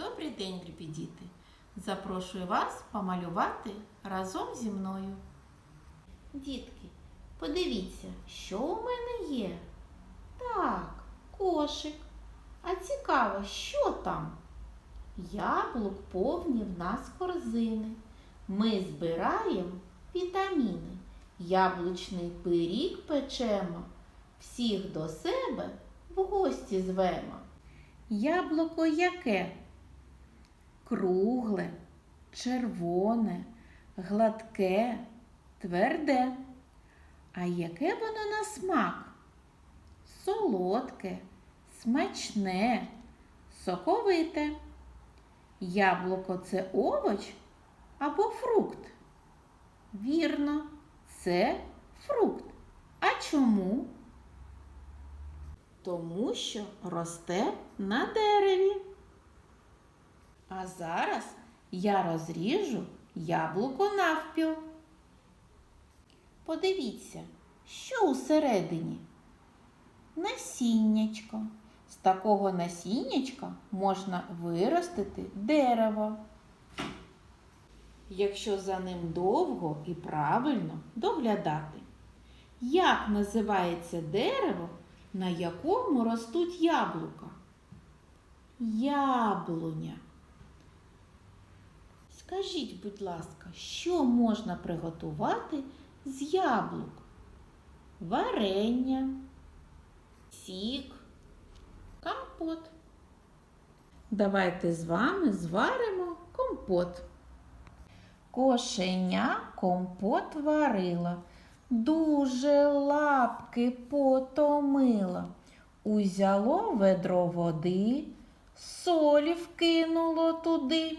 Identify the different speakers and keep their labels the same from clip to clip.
Speaker 1: Добрий день, любі діти! Запрошую вас помалювати разом зі мною. Дітки, подивіться, що у мене є. Так, кошик. А цікаво, що там? Яблук повні в нас корзини. Ми збираємо вітаміни. Яблучний пиріг печемо. Всіх до себе в гості звемо. Яблуко яке? Кругле, червоне, гладке, тверде. А яке воно на смак? Солодке, смачне, соковите. Яблуко це овоч або фрукт? Вірно, це фрукт. А чому? Тому що росте на дереві. А зараз я розріжу яблуко навпіл. Подивіться, що усередині? Насіннячко. З такого насіннячка можна виростити дерево. Якщо за ним довго і правильно доглядати. Як називається дерево, на якому ростуть яблука? Яблуня. Скажіть, будь ласка, що можна приготувати з яблук? Варення, сік, компот. Давайте з вами зваримо компот. Кошеня компот варила, дуже лапки потомила. Узяло ведро води, солі вкинуло туди.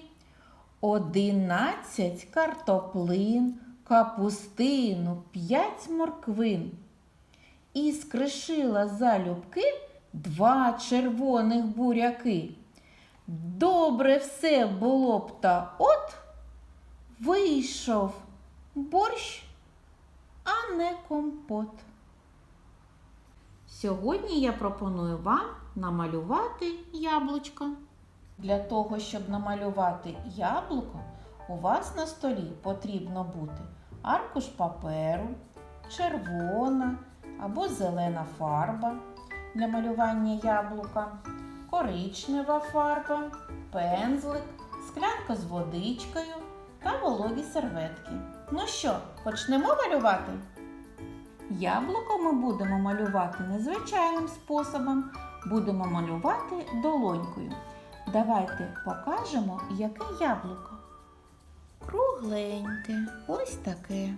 Speaker 1: Одинадцять картоплин, капустину, п'ять морквин. І скришила залюбки два червоних буряки. Добре все було б та от вийшов борщ, а не компот. Сьогодні я пропоную вам намалювати яблучко. Для того, щоб намалювати яблуко, у вас на столі потрібно бути аркуш паперу, червона або зелена фарба для малювання яблука, коричнева фарба, пензлик, склянка з водичкою та вологі серветки. Ну що, почнемо малювати? Яблуко ми будемо малювати незвичайним способом. Будемо малювати долонькою. Давайте покажемо, яке яблуко. Кругленьке, ось таке.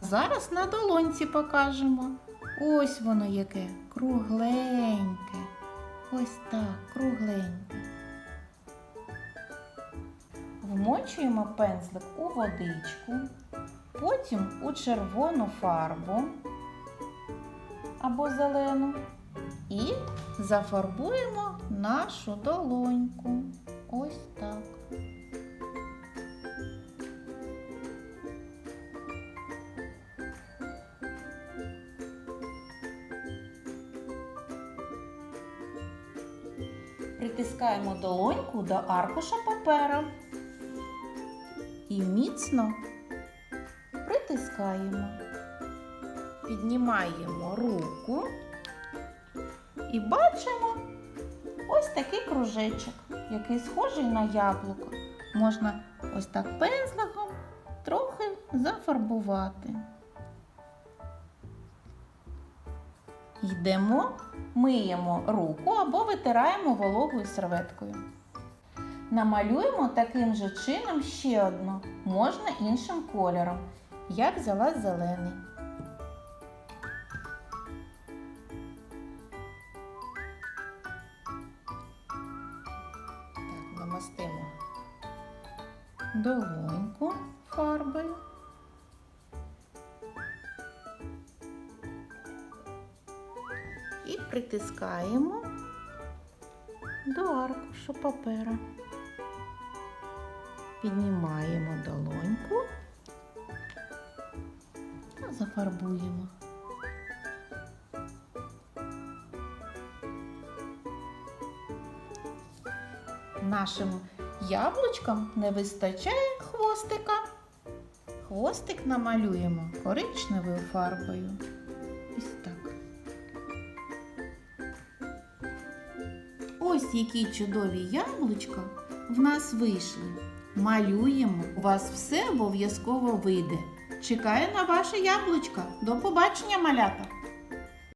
Speaker 1: Зараз на долоньці покажемо. Ось воно яке кругленьке. Ось так, кругленьке. Вмочуємо пензлик у водичку, потім у червону фарбу або зелену і зафарбуємо нашу долоньку. Ось так. Притискаємо долоньку до аркуша папера і міцно притискаємо. Піднімаємо руку і бачимо ось такий кружечок, який схожий на яблуко. Можна ось так пензликом трохи зафарбувати. Йдемо, миємо руку або витираємо вологою серветкою. Намалюємо таким же чином ще одну, можна іншим кольором. Я взяла зелений. Намастимо долоньку фарбою. І притискаємо до аркушу папера. Піднімаємо долоньку та зафарбуємо. Нашим яблучкам не вистачає хвостика. Хвостик намалюємо коричневою фарбою. Ось так. Ось які чудові яблучка в нас вийшли. Малюємо. У вас все обов'язково вийде. Чекаю на ваше яблучко. До побачення, малята!